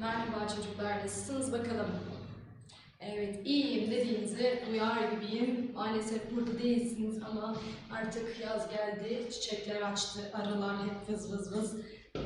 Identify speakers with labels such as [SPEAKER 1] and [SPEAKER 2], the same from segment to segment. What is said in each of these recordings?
[SPEAKER 1] Merhaba çocuklar, nasılsınız bakalım? Evet, iyiyim dediğinizi duyar gibiyim. Maalesef burada değilsiniz ama artık yaz geldi, çiçekler açtı, arılar hep vız vız vız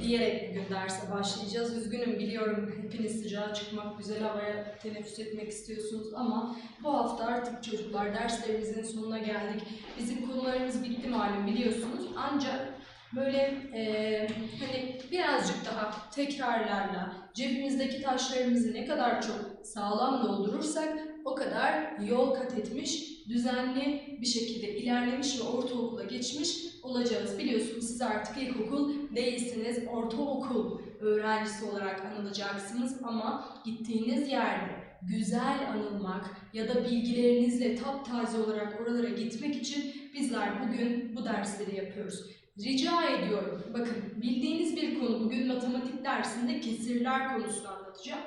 [SPEAKER 1] diyerek bugün derse başlayacağız. Üzgünüm biliyorum hepiniz sıcağa çıkmak, güzel havaya teneffüs etmek istiyorsunuz ama bu hafta artık çocuklar derslerimizin sonuna geldik. Bizim konularımız bitti malum biliyorsunuz. Ancak böyle eee, hani birazcık daha tekrarlarla cebimizdeki taşlarımızı ne kadar çok sağlam doldurursak o kadar yol kat etmiş, düzenli bir şekilde ilerlemiş ve ortaokula geçmiş olacağız. Biliyorsunuz siz artık ilkokul değilsiniz, ortaokul öğrencisi olarak anılacaksınız ama gittiğiniz yerde güzel anılmak ya da bilgilerinizle taptaze olarak oralara gitmek için bizler bugün bu dersleri yapıyoruz. Rica ediyorum. Bakın bildiğiniz bir konu bugün matematik dersinde kesirler konusunu anlatacağım.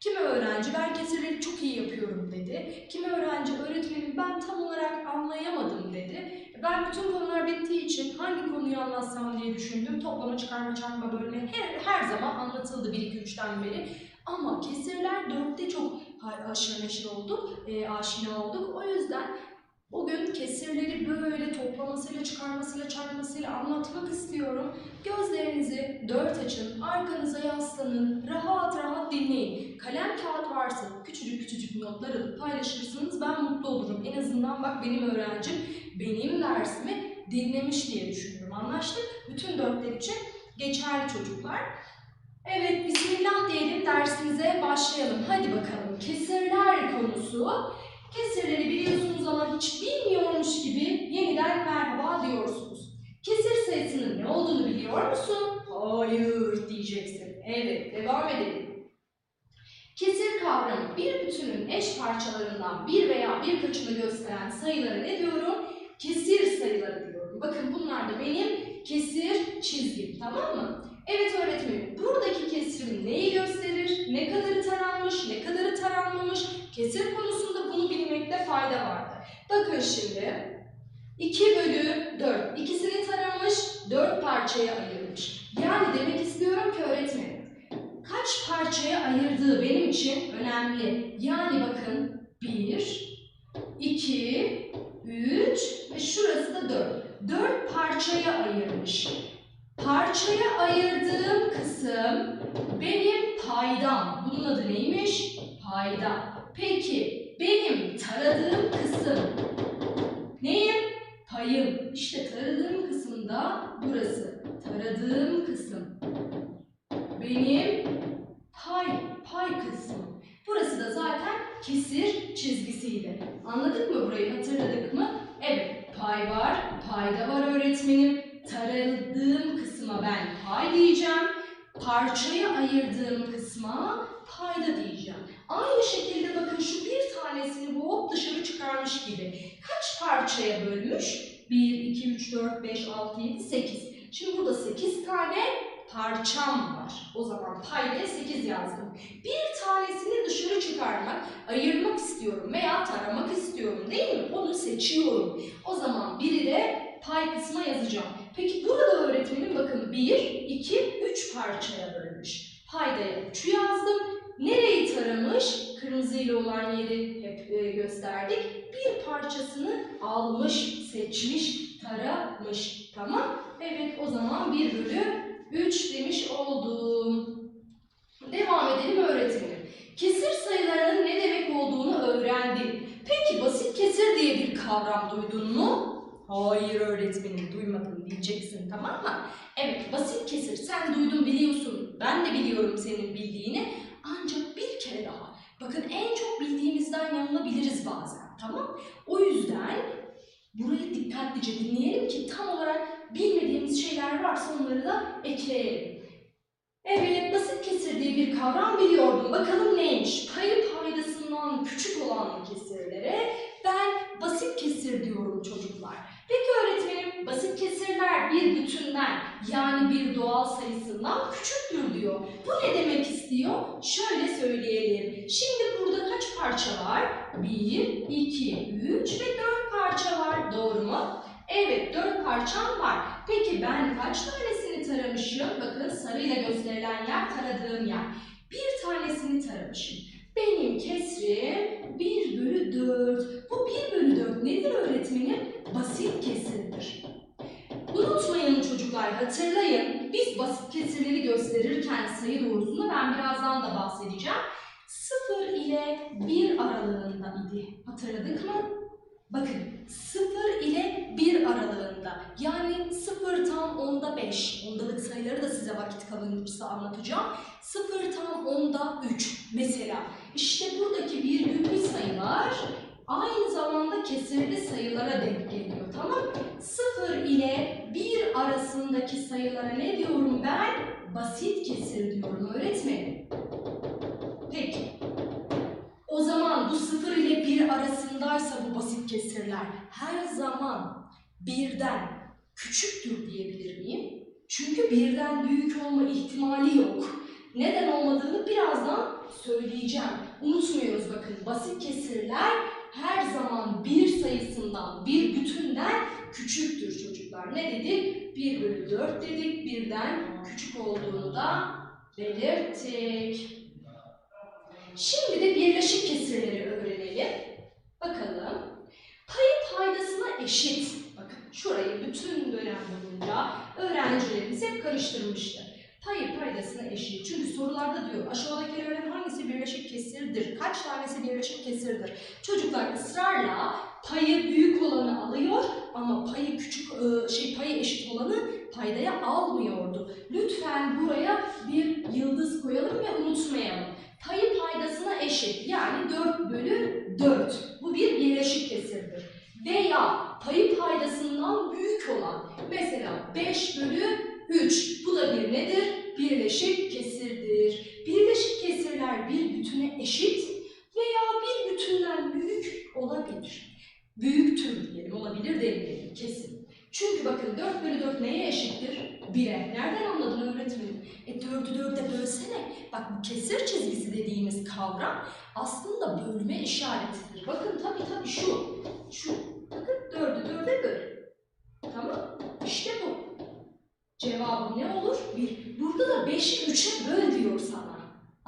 [SPEAKER 1] Kimi öğrenci ben kesirleri çok iyi yapıyorum dedi. Kimi öğrenci öğretmenim ben tam olarak anlayamadım dedi. Ben bütün konular bittiği için hangi konuyu anlatsam diye düşündüm. Toplama, çıkarma, çarpma, bölme her, her zaman anlatıldı 1-2-3'ten beri. Ama kesirler 4'te çok aşırı neşir olduk, e, aşina olduk. O yüzden Bugün kesirleri böyle toplamasıyla, çıkarmasıyla, çarpmasıyla anlatmak istiyorum. Gözlerinizi dört açın, arkanıza yaslanın, rahat rahat dinleyin. Kalem kağıt varsa küçücük küçücük notlar alıp paylaşırsanız ben mutlu olurum. En azından bak benim öğrencim benim dersimi dinlemiş diye düşünüyorum. Anlaştık? Bütün dörtler için geçerli çocuklar. Evet, Bismillah diyelim dersimize başlayalım. Hadi bakalım. Kesirler konusu. Kesirleri biliyorsunuz ama hiç bilmiyormuş gibi yeniden merhaba diyorsunuz. Kesir sayısının ne olduğunu biliyor musun? Hayır diyeceksin. Evet, devam edelim. Kesir kavramı bir bütünün eş parçalarından bir veya birkaçını gösteren sayılara ne diyorum? Kesir sayıları diyorum. Bakın bunlar da benim kesir çizgim, tamam mı? Evet öğretmenim, buradaki kesirim neyi gösterir? Ne kadarı taranmış, ne kadarı taranmamış? Kesir konusunda bunu bilmekte fayda vardır. Bakın şimdi 2 bölü 4 ikisini taramış 4 parçaya ayırmış. Yani demek istiyorum ki öğretmenim kaç parçaya ayırdığı benim için önemli. Yani bakın 1, 2, 3 ve şurası da 4. 4 parçaya ayırmış. Parçaya ayırdığım kısım benim paydam. Bunun adı neymiş? Payda. Peki benim taradığım kısım neyim? Payım. İşte taradığım kısım da burası. Taradığım kısım benim pay, pay kısmım. Burası da zaten kesir çizgisiydi. Anladık mı burayı? Hatırladık mı? Evet, pay var, payda var öğretmenim. Taradığım kısma ben pay diyeceğim. Parçaya ayırdığım kısma payda diyeceğim. Aynı şekilde tanesini hop dışarı çıkarmış gibi. Kaç parçaya bölmüş? 1, 2, 3, 4, 5, 6, 7, 8. Şimdi burada 8 tane parçam var. O zaman paydaya 8 yazdım. Bir tanesini dışarı çıkarmak, ayırmak istiyorum veya taramak istiyorum değil mi? Onu seçiyorum. O zaman biri de pay kısmına yazacağım. Peki burada öğretmenim bakın 1, 2, 3 parçaya bölmüş. Paydaya 3'ü yazdım. Nereyi taramış? Kırmızıyla olan yeri gösterdik. Bir parçasını almış, seçmiş, taramış. Tamam? Evet o zaman 1 bölü 3 demiş oldum. Devam edelim öğretmenim. Kesir sayılarının ne demek olduğunu öğrendin. Peki basit kesir diye bir kavram duydun mu? Hayır öğretmenim duymadım diyeceksin tamam mı? Evet basit kesir sen duydun biliyorsun. Ben de biliyorum senin bildiğini. Ancak bir kere daha. Bakın en çok bildiğimizden yanılabiliriz bazen tamam? O yüzden burayı dikkatlice dinleyelim ki tam olarak bilmediğimiz şeyler varsa onları da ekleyelim. Evet, basit kesir diye bir kavram biliyordum. Bakalım neymiş? Payı paydasından küçük olan kesirlere ben basit kesir diyorum çocuklar. Peki öğretmenim, basit kesirler bir bütünden yani bir doğal sayısından küçüktür diyor. Bu ne demek istiyor? Şöyle söyleyelim. Şimdi burada kaç parça var? 1, 2, 3 ve 4 parça var. Doğru mu? Evet, 4 parçam var. Peki ben kaç tanesini taramışım? Bakın sarıyla gösterilen yer taradığım yer. Bir tane arkadaşım. Benim kesrim 1 bölü 4. Bu 1 bölü 4 nedir öğretmenim? Basit hatırlayın. Biz basit kesirleri gösterirken sayı doğrusunda ben birazdan da bahsedeceğim. 0 ile 1 aralığında idi. Hatırladık mı? Bakın 0 ile 1 aralığında. Yani 0 tam onda 5. Ondalık sayıları da size vakit kalınırsa anlatacağım. 0 tam onda 3 mesela. İşte buradaki virgüllü sayılar aynı zamanda kesirli sayılara denk geliyor. Tamam mı? 0 ile 1 arasındaki sayılara ne diyorum ben? Basit kesir diyorum öğretmenim. Peki. O zaman bu 0 ile 1 arasındaysa bu basit kesirler her zaman birden küçüktür diyebilir miyim? Çünkü birden büyük olma ihtimali yok. Neden olmadığını birazdan söyleyeceğim. Unutmuyoruz bakın basit kesirler her zaman bir sayısından, bir bütünden küçüktür çocuklar. Ne dedik? 1 bölü 4 dedik. Birden küçük olduğunu da belirttik. Şimdi de birleşik kesirleri öğrenelim. Bakalım. Payı paydasına eşit. Bakın şurayı bütün dönem boyunca öğrencilerimiz hep karıştırmıştı. Payı paydasına eşit. Çünkü sorularda diyor aşağıdakilerden hangisi birleşik kesirdir? Kaç tanesi birleşik kesirdir? Çocuklar ısrarla payı büyük olanı alıyor ama payı küçük e, şey payı eşit olanı paydaya almıyordu. Lütfen buraya bir yıldız koyalım ve unutmayalım. Payı paydasına eşit yani 4 bölü 4. Bu bir birleşik kesirdir. Veya payı paydasından büyük olan mesela 5 bölü 3. Bu da bir nedir? Birleşik kesirdir. Birleşik kesirler bir bütüne eşit veya bir bütünden büyük olabilir. Büyüktür diyelim, olabilir demeyelim kesin. Çünkü bakın 4 bölü 4 neye eşittir? 1'e. Nereden anladın öğretmenim? E 4'ü 4'e bölsene. Bak bu kesir çizgisi dediğimiz kavram aslında bölme işaretidir. Bakın tabii tabii. Şu.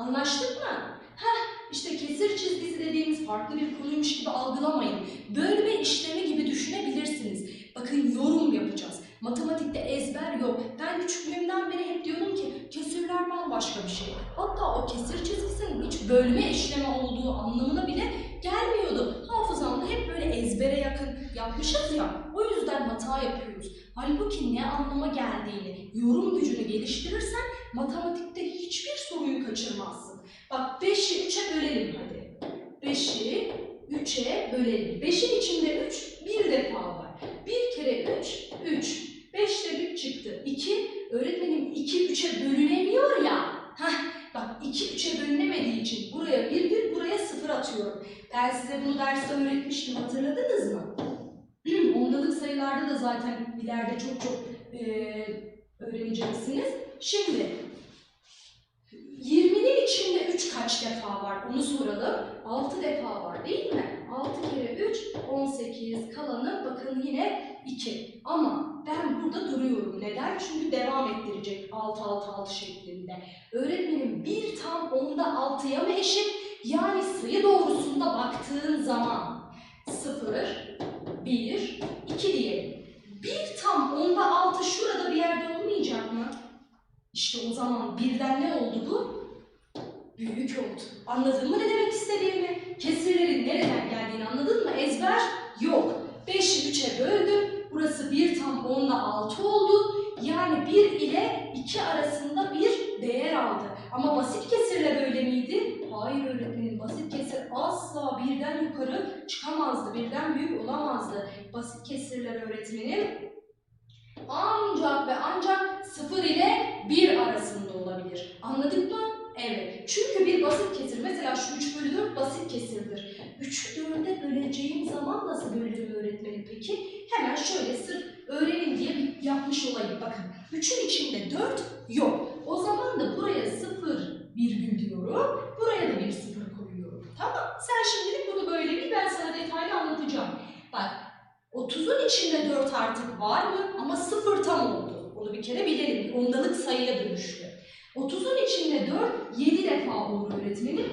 [SPEAKER 1] Anlaştık mı? Heh, işte kesir çizgisi dediğimiz farklı bir konuymuş gibi algılamayın. Bölme işlemi gibi düşünebilirsiniz. Bakın yorum yapacağız. Matematikte ezber yok. Ben küçüklüğümden beri hep diyordum ki kesirler bambaşka bir şey. Hatta o kesir çizgisinin hiç bölme işlemi olduğu anlamına bile gelmiyordu. Hafızamda hep böyle ezbere yakın yapmışız ya. O yüzden hata yapıyoruz. Halbuki ne anlama geldiğini, yorum gücünü geliştirirsen matematikte hiçbir soruyu kaçırmazsın. Bak 5'i 3'e bölelim hadi. 5'i 3'e bölelim. 5'in içinde 3 bir defa var. Bir kere 3, 3. 5'te 3 çıktı. 2, öğretmenim 2 3'e bölünemiyor ya. Heh, bak 2 3'e bölünemediği için buraya 1, 1, buraya 0 atıyorum. Ben size bunu derste öğretmiştim hatırladınız mı? Ondalık sayılarda da zaten ileride çok çok eee öğreneceksiniz. Şimdi 20'nin içinde 3 kaç defa var onu soralım. 6 defa var değil mi? 6 kere 3 18 kalanı bakın yine 2. Ama ben burada duruyorum. Neden? Çünkü devam ettirecek 6 6 6 şeklinde. Öğretmenim 1 tam onda 6'ya mı eşit? Yani sayı doğrusunda baktığın zaman 0 1 2 diyelim. 1 tam onda 6 şurada bir yerde olmayacak mı? İşte o zaman birden ne oldu bu? Büyük oldu. Anladın mı ne demek istediğimi? Kesirlerin nereden geldiğini anladın mı? Ezber yok. 5'i 3'e böldüm. Burası 1 tam onda 6 oldu. Yani 1 ile 2 arasında bir değer aldı. Ama basit kesirler öyle miydi? Hayır öğretmenim. Basit kesir asla birden yukarı çıkamazdı. Birden büyük olamazdı. Basit kesirler öğretmenim ancak ve ancak 0 ile 1 arasında olabilir. Anladık mı? Evet. Çünkü bir basit kesir, mesela şu 3 bölü 4 basit kesirdir. 3'ü 4'e böleceğim zaman nasıl bölürüm öğretmenim peki? Hemen şöyle sırf öğrenin diye yapmış olayım. Bakın 3'ün içinde 4 yok. O zaman da buraya 0 virgül diyorum. Buraya da bir 0 koyuyorum. Tamam. Sen şimdilik bunu böyle bil. Ben sana detaylı anlatacağım. Bak 30'un içinde 4 artık var mı? Ama 0 tam oldu. Onu bir kere bilelim. Ondalık sayıya dönüştü. 30'un içinde 4 7 defa olur öğretmenim.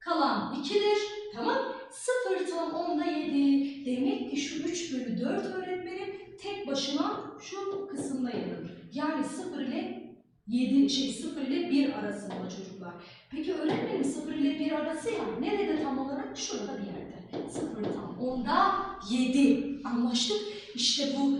[SPEAKER 1] kalan 2'dir. Tamam. 0 tam onda 7. Demek ki şu 3 bölü 4 öğretmenim tek başına şu kısımda yanır. Yani 0 ile 7 şey 0 ile 1 arasında çocuklar. Peki öğretmenim 0 ile 1 arası ya nerede tam olarak? Şurada bir yerde. 0 tam onda 7. Anlaştık. İşte bu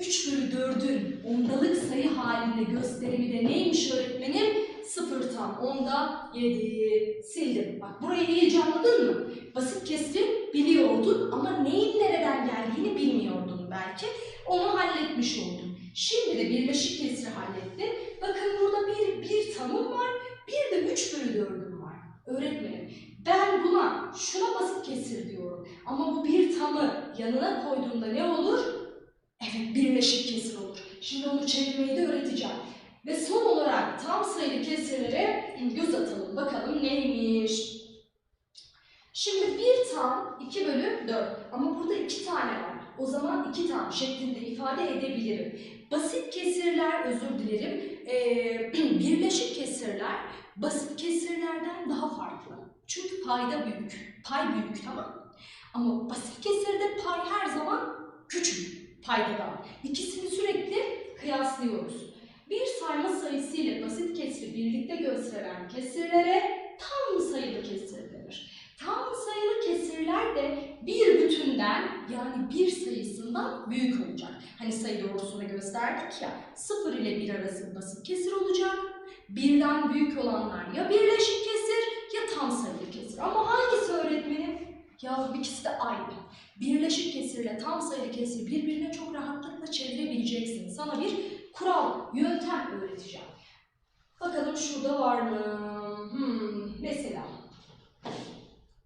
[SPEAKER 1] 3 bölü 4'ün ondalık sayı halinde gösterimi de neymiş öğretmenim? 0 tam onda 7. Sildim. Bak burayı iyice anladın mı? Basit kesri biliyordun ama neyin nereden geldiğini bilmiyordun belki. Onu halletmiş oldun. Şimdi de birleşik kesri hallettin. Bakın burada bir, bir tanım var. Bir de 3 bölü 4'üm var. Öğretmenim ben buna şuna basit kesir diyorum. Ama bu bir tamı yanına koyduğumda ne olur? Evet birleşik kesir olur. Şimdi onu çevirmeyi de öğreteceğim. Ve son olarak tam sayılı kesirlere göz atalım. Bakalım neymiş? Şimdi bir tam 2 bölü 4 ama burada iki tane var. O zaman iki tam şeklinde ifade edebilirim. Basit kesirler özür dilerim. Ee, birleşik kesirler basit kesirlerden daha farklı. Çünkü payda büyük. Pay büyük tamam? Ama basit kesirde pay her zaman küçük paydadan. İkisini sürekli kıyaslıyoruz. Bir sayma sayısı ile basit kesri birlikte gösteren kesirlere tam sayılı kesir. Tam sayılı kesirler de bir bütünden yani bir sayısından büyük olacak. Hani sayı doğrusunda gösterdik ya 0 ile 1 arası basit kesir olacak. Birden büyük olanlar ya birleşik kesir ya tam sayılı kesir. Ama hangisi öğretmenim? Ya ikisi de aynı. Birleşik kesirle tam sayılı kesir birbirine çok rahatlıkla çevirebileceksin. Sana bir kural, yöntem öğreteceğim. Bakalım şurada var mı? Hmm, mesela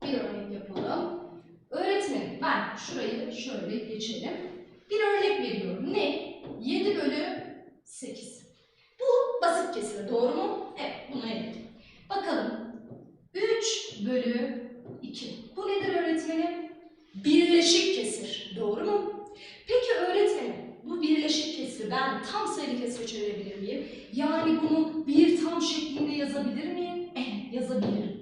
[SPEAKER 1] bir örnek yapalım. Ben şurayı şöyle geçelim. Bir örnek veriyorum. Ne? 7 bölü 8. Bu basit kesir doğru mu? Evet bunu eledim. Bakalım 3 bölü 2. Bu nedir öğretmenim? Birleşik kesir. Doğru mu? Peki öğretmenim bu birleşik kesri ben tam sayılı kesre çevirebilir miyim? Yani bunu bir tam şeklinde yazabilir miyim? Evet yazabilirim.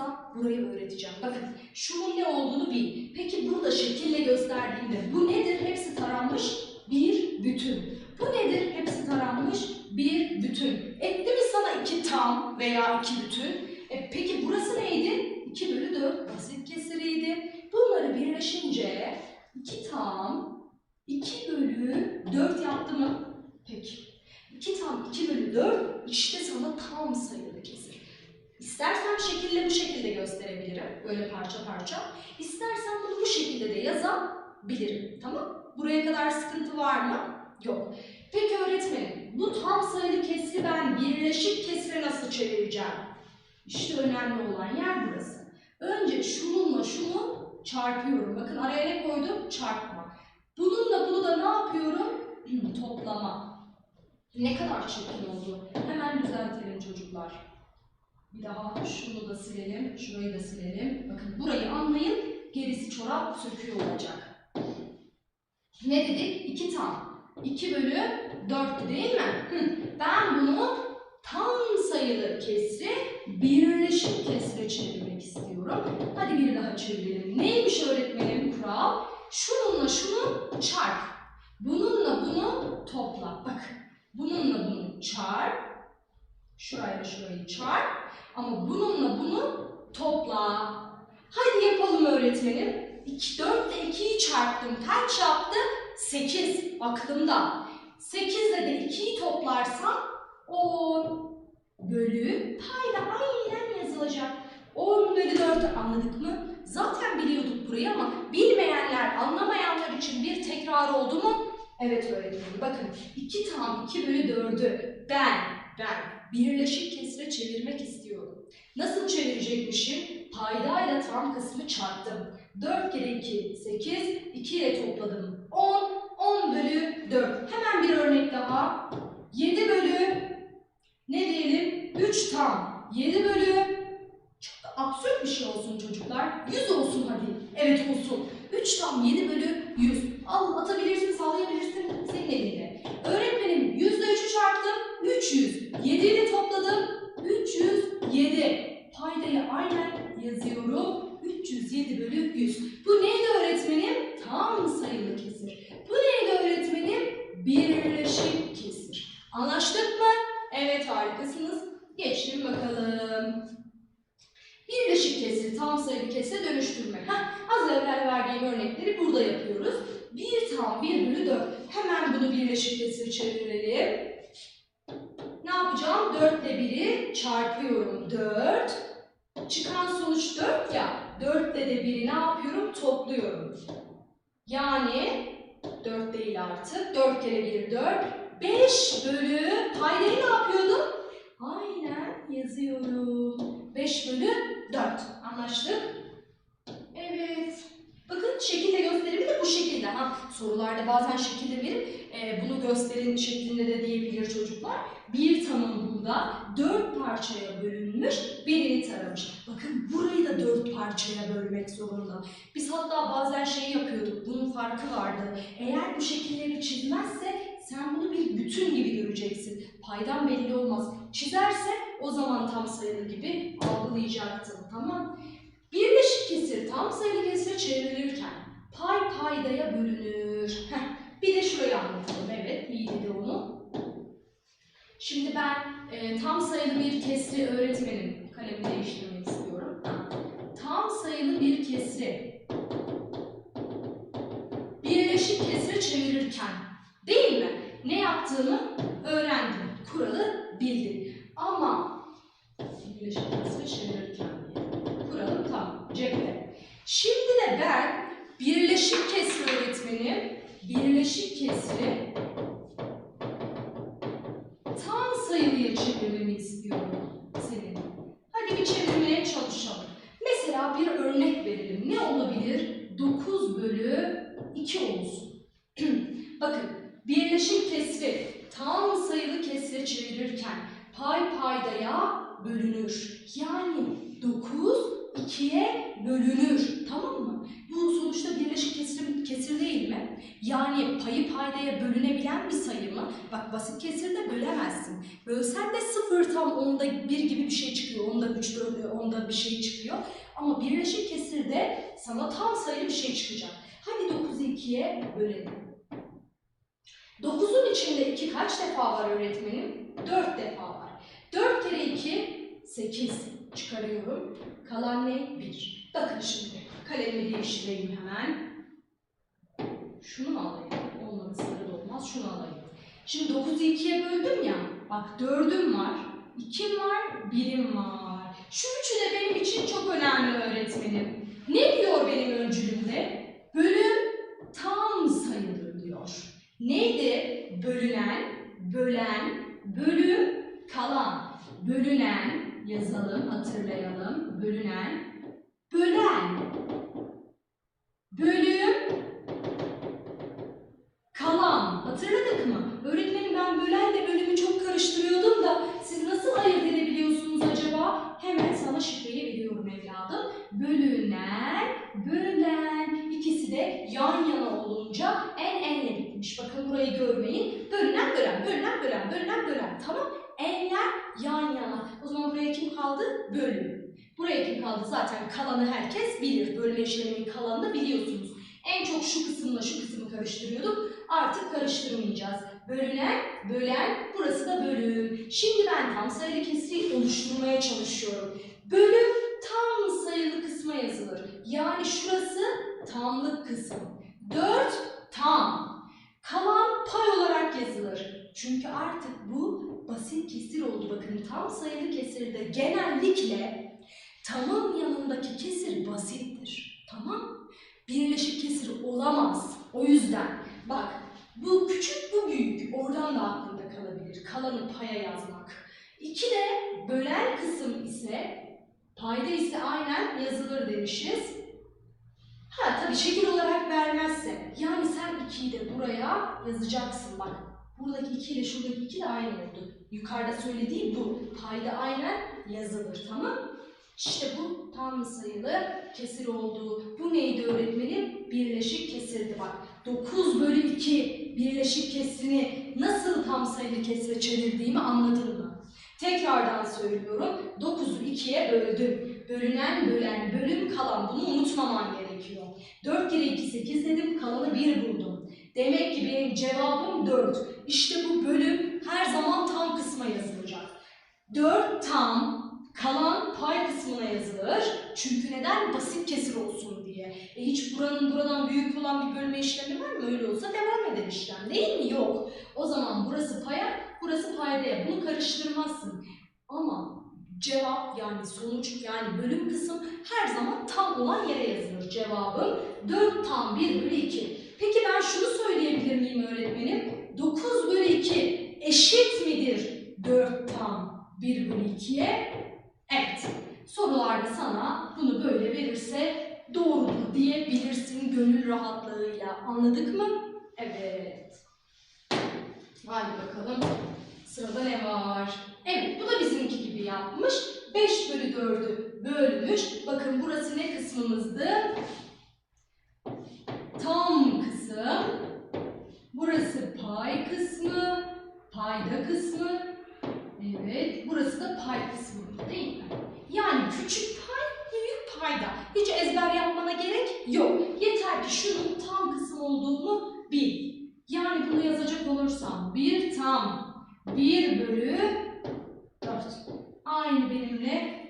[SPEAKER 1] Birazdan burayı öğreteceğim. Bakın şunun ne olduğunu bil. Peki burada şekille gösterdiğimde bu nedir? Hepsi taranmış bir bütün. Bu nedir? Hepsi taranmış bir bütün. Etti mi sana iki tam veya iki bütün? E, peki burası neydi? 2 bölü 4 basit kesiriydi. Bunları birleşince 2 tam 2 bölü 4 yaptı mı? Peki. 2 tam 2 bölü 4 işte sana tam kesir. İstersen şekille bu şekilde gösterebilirim. Böyle parça parça. İstersen bunu bu şekilde de yazabilirim. Tamam? Buraya kadar sıkıntı var mı? Yok. Peki öğretmenim bu tam sayılı kesri ben birleşik kesre nasıl çevireceğim? İşte önemli olan yer burası. Önce şununla şunu çarpıyorum. Bakın araya ne koydum? Çarpma. Bununla bunu da ne yapıyorum? Toplama. Ne kadar çirkin oldu. Hemen düzeltelim çocuklar. Bir daha şunu da silelim, şurayı da silelim. Bakın burayı anlayın, gerisi çorap söküyor olacak. Ne dedik? 2 tam. 2 bölü 4'tü değil mi? Hı. Ben bunu tam sayılı kesri birleşik kesre çevirmek istiyorum. Hadi bir daha çevirelim. Neymiş öğretmenim kural? Şununla şunu çarp. Bununla bunu topla. Bak. Bununla bunu çarp. Şurayla şurayı çarp. Ama bununla bunu topla. Hadi yapalım öğretmenim. 2, 4 ile 2'yi çarptım. Kaç yaptı? 8. Aklımda. 8 ile de 2'yi toplarsam 10 bölü payda aynen yazılacak. 10 bölü 4 anladık mı? Zaten biliyorduk burayı ama bilmeyenler, anlamayanlar için bir tekrar oldu mu? Evet öğretmenim. Bakın 2 tam 2 bölü 4'ü ben, ben birleşik kesre çevirmek istiyorum. Nasıl çevirecekmişim? Paydayla tam kısmı çarptım. 4 kere 2, 8, 2 ile topladım. 10, 10 bölü 4. Hemen bir örnek daha. 7 bölü ne diyelim? 3 tam. 7 bölü çok da absürt bir şey olsun çocuklar. 100 olsun hadi. Evet olsun. 3 tam 7 bölü 100. Al atabilirsin, sallayabilirsin senin elinde. Öğretmenim 100 ile 3'ü çarptım. 300. 7 ile topladım. 307. Paydayı aynen 7 bölü 100. Bu neydi öğretmenim? Tam sayılı kesir. Bu neydi öğretmenim? Birleşik kesir. Anlaştık mı? Evet harikasınız. Geçtim bakalım. Birleşik kesiri tam sayılı kesire dönüştürme. Heh, az evvel verdiğim örnekleri burada yapıyoruz. 1 tam 1 bölü 4. Hemen bunu birleşik kesir çevirelim. Yapacağım? 4 ile 1'i çarpıyorum. 4. Çıkan sonuç 4 ya. 4 ile de 1'i ne yapıyorum? Topluyorum. Yani 4 değil artık. 4 kere 1 4. 5 bölü paydayı ne yapıyordum? Aynen yazıyorum. 5 bölü 4. Anlaştık? Evet. Şekilde gösterimi de bu şekilde. Ha, sorularda bazen şekilde verip e, bunu gösterin şeklinde de diyebilir çocuklar. Bir tamın burada dört parçaya bölünmüş, birini taramış. Bakın burayı da dört parçaya bölmek zorunda. Biz hatta bazen şey yapıyorduk, bunun farkı vardı. Eğer bu şekilleri çizmezse sen bunu bir bütün gibi göreceksin. Paydan belli olmaz. Çizerse o zaman tam sayılı gibi algılayacaktın. Tamam Birleşik kesir tam sayılı kesire çevrilirken pay paydaya bölünür. Bir de şurayı anlatalım. Evet, iyi dedi onu. Şimdi ben e, tam sayılı bir kesri öğretmenim. Kalemi değiştirmek istiyorum. Tam sayılı bir kesri birleşik kesire çevirirken değil mi? Ne yaptığımı öğrendim. Kuralı bildim. Ama birleşik kesire çevirirken cepte. Şimdi de ben birleşik kesir öğretmenim. Birleşik kesri tam sayılıya çevirmemi istiyorum senin. Hadi bir çevirmeye çalışalım. Mesela bir örnek verelim. Ne olabilir? 9 bölü 2 olsun. Bakın birleşik kesri tam sayılı kesre çevirirken pay paydaya bölünür. Yani 9 2'ye bölünür. Tamam mı? Bu sonuçta birleşik kesir, kesir değil mi? Yani payı paydaya bölünebilen bir sayı mı? Bak basit kesirde bölemezsin. Bölsen de 0 tam onda 1 gibi bir şey çıkıyor. Onda 3, 4, onda bir şey çıkıyor. Ama birleşik kesirde sana tam sayılı bir şey çıkacak. Hadi 9'u 2'ye bölelim. 9'un içinde 2 kaç defa var öğretmenim? 4 defa var. 4 kere 2 8 çıkarıyorum. Kalan ne? 1. Bakın şimdi kalemi değiştireyim hemen. Şunu alayım? Olmadı sarı olmaz. Şunu alayım. Şimdi 9'u 2'ye böldüm ya. Bak 4'üm var. 2'm var. 1'im var. Şu üçü de benim için çok önemli öğretmenim. Ne diyor benim öncülümde? Bölüm tam sayılır diyor. Neydi? Bölünen, bölen, bölüm, kalan. Bölünen, yazalım, hatırlayalım. Bölünen, bölen, bölüm, kalan. Hatırladık mı? Öğretmenim ben bölenle bölümü çok karıştırıyordum da siz nasıl ayırt edebiliyorsunuz acaba? Hemen sana şifreyi veriyorum evladım. Bölünen, bölen. İkisi de yan yana olunca en enle bitmiş. Bakın burayı görmeyin. Bölünen, bölen, bölünen, bölen, bölünen, bölen. Tamam? Enler yan yana. O zaman buraya kim kaldı? Bölüm. Buraya kim kaldı? Zaten kalanı herkes bilir. Bölme işleminin kalanını biliyorsunuz. En çok şu kısımla şu kısmı karıştırıyorduk. Artık karıştırmayacağız. Bölünen, bölen, burası da bölüm. Şimdi ben tam sayılı kesri oluşturmaya çalışıyorum. Bölüm tam sayılı kısma yazılır. Yani şurası tamlık kısım. 4 tam. Kalan pay olarak yazılır. Çünkü artık bu basit kesir oldu. Bakın tam sayılı kesirde genellikle tamın yanındaki kesir basittir. Tamam? Birleşik kesir olamaz. O yüzden bak bu küçük bu büyük. Oradan da aklında kalabilir. Kalanı paya yazmak. İki de bölen kısım ise payda ise aynen yazılır demişiz. Ha tabii şekil olarak vermezse. Yani sen 2'yi de buraya yazacaksın bak. Buradaki 2 ile şuradaki 2 de aynı oldu. Yukarıda söylediğim bu. Payda aynen yazılır tamam İşte bu tam sayılı kesir oldu. Bu neydi öğretmenim? Birleşik kesirdi bak. 9 bölü 2 birleşik kesirini nasıl tam sayılı kesire çevirdiğimi anladın mı? Tekrardan söylüyorum. 9'u 2'ye böldüm. Bölünen bölen bölüm kalan bunu unutmaman gerekiyor. 4 kere 2 8 dedim kalanı 1 buldum. Demek ki benim cevabım 4. İşte bu bölüm her zaman tam kısma yazılacak. 4 tam kalan pay kısmına yazılır. Çünkü neden? Basit kesir olsun diye. E hiç buranın buradan büyük olan bir bölme işlemi var mı? Öyle olsa devam eder işlem değil mi? Yok. O zaman burası paya, burası paydaya. Bunu karıştırmazsın. Ama cevap yani sonuç yani bölüm kısım her zaman tam olan yere yazılır. Cevabım 4 tam 1 bölü 2. Peki ben şunu söyleyebilir miyim öğretmenim? 9 bölü 2 eşit midir 4 tam 1 bölü 2'ye? Evet. Sorularda sana bunu böyle verirse doğrudur diyebilirsin gönül rahatlığıyla. Anladık mı? Evet. Haydi bakalım. Sırada ne var? Evet bu da bizimki gibi yapmış. 5 bölü 4'ü bölmüş. Bakın burası ne kısmımızdı? Tam kısım. Burası pay kısmı. Payda kısmı. Evet burası da pay kısmı değil mi? Yani küçük pay, büyük payda. Hiç ezber yapmana gerek yok. Yeter ki şunun tam kısım olduğunu bil. Yani bunu yazacak olursam 1 tam 1 bölü 4. Aynı benimle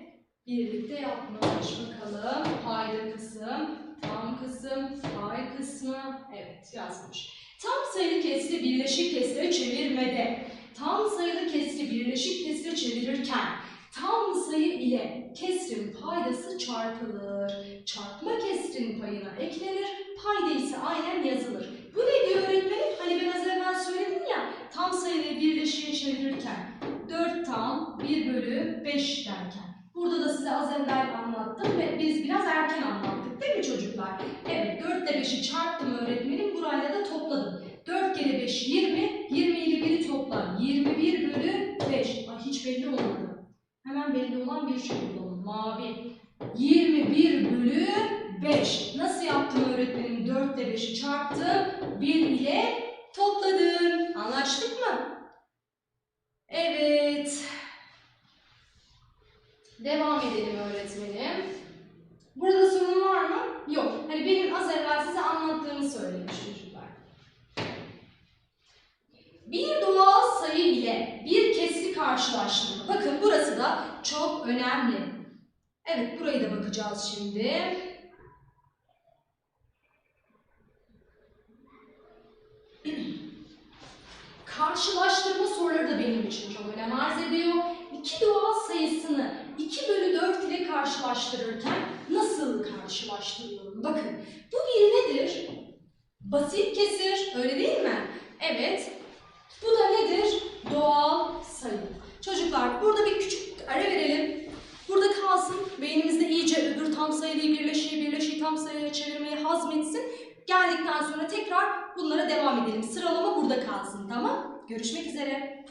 [SPEAKER 1] birlikte yapmış bakalım. Payda kısım, tam kısım, pay kısmı. Evet yazmış. Tam sayılı kesri birleşik kesre çevirmede tam sayılı kesri birleşik kesre çevirirken tam sayı ile kesrin paydası çarpılır. Çarpma kesrin payına eklenir, payda ise aynen yazılır. Bu ne diyor öğretmenim? Hani ben az evvel söyledim ya, tam sayıyı birleşiğe çevirirken 4 tam 1 bölü 5 derken. Burada da size az evvel anlattım ve biz biraz erken anlattık değil mi çocuklar? Evet 4 ile 5'i çarptım öğretmenim, burayla da topladım. 4 kere 5 20, 20 ile 1'i topla. 21 bölü 5. Ay hiç belli olmadı. Hemen belli olan bir şey bulalım. Mavi. 21 bölü 5. Nasıl yaptım öğretmenim? 4 ile 5'i çarptım. 1 ile topladım. Anlaştık mı? Evet. Devam edelim öğretmenim. Burada sorun var mı? Yok. Hani benim az evvel size anlattığımı söylemiş çocuklar. Bir doğal sayı ile bir kesri karşılaştırma. Bakın burası da çok önemli. Evet burayı da bakacağız şimdi. Karşılaştırma soruları da benim için çok önem arz ediyor. İki doğal sayısını 2 bölü 4 ile karşılaştırırken nasıl karşılaştırıyorum? Bakın bu bir nedir? Basit kesir, öyle değil mi? Evet. Bu da nedir? Doğal sayı. Çocuklar burada bir küçük ara verelim. Burada kalsın. Beynimizde iyice öbür tam sayıyı birleşiği birleşiği tam sayıya çevirmeyi hazmetsin. Geldikten sonra tekrar bunlara devam edelim. Sıralama burada kalsın tamam? Görüşmek üzere.